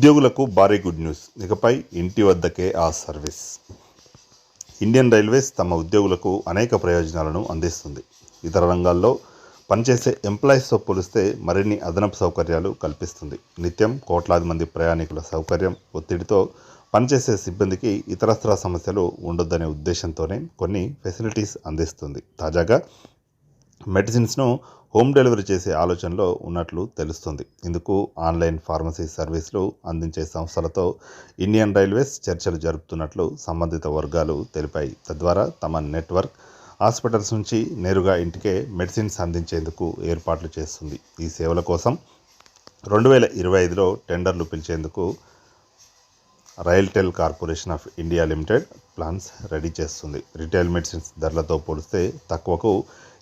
ఉద్యోగులకు భారీ good news. ఇకపై ఇంటి వద్దకే ఆ సర్వీస్. ఇండియన్ రైల్వేస్ తమ ఉద్యోగులకు అనేక ప్రయోజనాలను అందిస్తుంది. ఇతర రంగాల్లో పనిచేసే ఎంప్లాయీస్తో పోలిస్తే మరిన్ని అదనపు సౌకర్యాలు కల్పిస్తుంది. నిత్యం కోట్లాది మంది ప్రయాణికుల సౌకర్యం ఒత్తిడితో పనిచేసే సిబ్బందికి ఇతరత్రా సమస్యలు ఉండొద్దనే ఉద్దేశంతోనే కొన్ని ఫెసిలిటీస్ అందిస్తుంది. తాజాగా మెడిసిన్స్ను హోమ్ డెలివరీ చేసే ఆలోచనలో ఉన్నట్లు తెలుస్తుంది. ఇందుకు ఆన్లైన్ ఫార్మసీ సర్వీసులు అందించే సంస్థలతో ఇండియన్ రైల్వేస్ చర్చలు జరుపుతున్నట్లు సంబంధిత వర్గాలు తెలిపాయి. తద్వారా తమ నెట్వర్క్ హాస్పిటల్స్ నుంచి నేరుగా ఇంటికే మెడిసిన్స్ అందించేందుకు ఏర్పాట్లు చేస్తుంది. ఈ సేవల కోసం రెండు వేల ఇరవై ఐదులో టెండర్లు పిలిచేందుకు RailTel corporation of India limited plans ready చేస్తుంది. రిటైల్ మెడిసిన్స్ ధరలతో పోలిస్తే తక్కువకు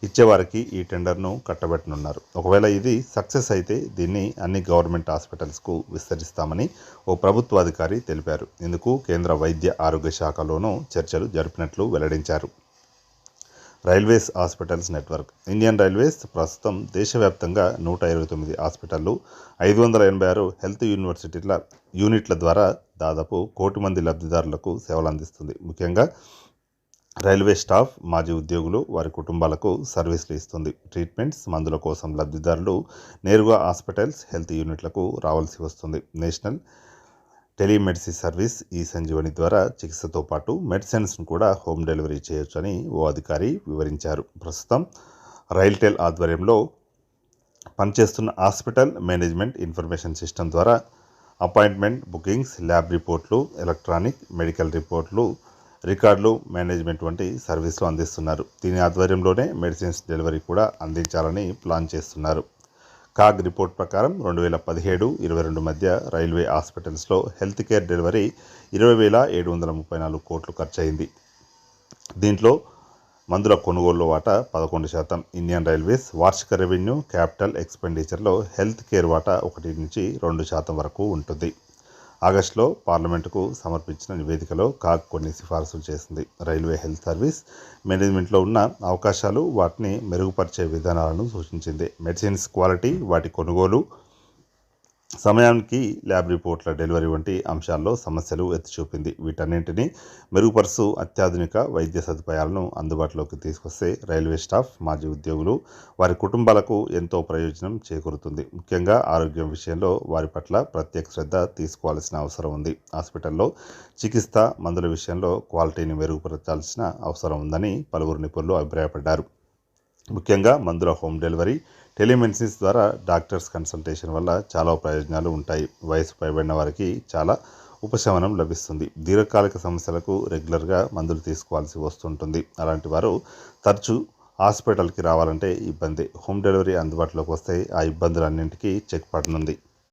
ఇచ్చేవారికి ఈ టెండర్ను కట్టబెట్టనున్నారు. ఒకవేళ ఇది సక్సెస్ అయితే దీన్ని అన్ని గవర్నమెంట్ హాస్పిటల్స్కు విస్తరిస్తామని ఓ ప్రభుత్వ అధికారి తెలిపారు. ఇందుకు కేంద్ర వైద్య ఆరోగ్య శాఖలోనూ చర్చలు జరిపినట్లు వెల్లడించారు. Railways hospitals network. Indian railways ప్రస్తుతం దేశవ్యాప్తంగా నూట ఇరవై తొమ్మిది హాస్పిటళ్ళు ఐదు వందల ఎనభై ఆరు హెల్త్ యూనివర్సిటీల యూనిట్ల ద్వారా దాదాపు కోటి మంది లబ్ధిదారులకు సేవలు అందిస్తుంది. ముఖ్యంగా రైల్వే స్టాఫ్ మాజీ ఉద్యోగులు వారి కుటుంబాలకు సర్వీసులు ఇస్తుంది. ట్రీట్మెంట్స్ మందుల కోసం లబ్ధిదారులు నేరుగా హాస్పిటల్స్ హెల్త్ యూనిట్లకు రావాల్సి వస్తుంది. నేషనల్ టెలిమెడిసిన్ సర్వీస్ ఈ సంజీవని ద్వారా చికిత్సతో పాటు మెడిసిన్స్ను కూడా హోమ్ డెలివరీ చేయొచ్చని ఓ అధికారి వివరించారు. ప్రస్తుతం రైల్టెల్ ఆధ్వర్యంలో పనిచేస్తున్న హాస్పిటల్ మేనేజ్మెంట్ ఇన్ఫర్మేషన్ సిస్టమ్ ద్వారా అపాయింట్మెంట్ బుకింగ్స్ ల్యాబ్ రిపోర్ట్లు ఎలక్ట్రానిక్ మెడికల్ రిపోర్ట్లు రికార్డులు మేనేజ్మెంట్ వంటి సర్వీసులు అందిస్తున్నారు. దీని ఆధ్వర్యంలోనే మెడిసిన్స్ డెలివరీ కూడా అందించాలని ప్లాన్ చేస్తున్నారు. కాగ్ రిపోర్ట్ ప్రకారం రెండు వేల పదిహేడు ఇరవై రెండు మధ్య రైల్వే హాస్పిటల్స్లో హెల్త్ కేర్ డెలివరీ ఇరవై వేల ఏడు వందల ముప్పై నాలుగు కోట్లు ఖర్చయింది. దీంట్లో మందుల కొనుగోలు వాటా పదకొండు శాతం. ఇండియన్ రైల్వేస్ వార్షిక రెవెన్యూ క్యాపిటల్ ఎక్స్పెండిచర్లో హెల్త్ కేర్ వాటా ఒకటి నుంచి రెండు శాతం వరకు ఉంటుంది. ఆగస్టులో పార్లమెంటుకు సమర్పించిన నివేదికలో కాగ్ కొన్ని సిఫార్సులు చేసింది. రైల్వే హెల్త్ సర్వీస్ మేనేజ్మెంట్లో ఉన్న అవకాశాలు వాటిని మెరుగుపరిచే విధానాలను సూచించింది. మెడిసిన్స్ క్వాలిటీ వాటి కొనుగోలు సమయానికి ల్యాబ్ రిపోర్ట్ల డెలివరీ వంటి అంశాల్లో సమస్యలు ఎత్తి చూపింది వీటన్నింటినీ మెరుగుపరుస్తూ అత్యాధునిక వైద్య సదుపాయాలను అందుబాటులోకి తీసుకొస్తే రైల్వే స్టాఫ్ మాజీ ఉద్యోగులు వారి కుటుంబాలకు ఎంతో ప్రయోజనం చేకూరుతుంది. ముఖ్యంగా ఆరోగ్యం విషయంలో వారి పట్ల ప్రత్యేక శ్రద్ధ తీసుకోవాల్సిన అవసరం ఉంది. హాస్పిటల్లో చికిత్స మందుల విషయంలో క్వాలిటీని మెరుగుపరచాల్సిన అవసరం ఉందని పలువురు నిపుణులు అభిప్రాయపడ్డారు. ముఖ్యంగా మందుల హోమ్ డెలివరీ టెలిమెడిసిన్స్ ద్వారా డాక్టర్స్ కన్సల్టేషన్ వల్ల చాలా ప్రయోజనాలు ఉంటాయి. వయసు పైబడిన వారికి చాలా ఉపశమనం లభిస్తుంది. దీర్ఘకాలిక సమస్యలకు రెగ్యులర్గా మందులు తీసుకోవాల్సి వస్తుంటుంది. అలాంటి వారు తరచూ హాస్పిటల్కి రావాలంటే ఇబ్బంది. హోమ్ డెలివరీ అందుబాటులోకి వస్తే ఆ ఇబ్బందులన్నింటికీ చెక్ పడనుంది.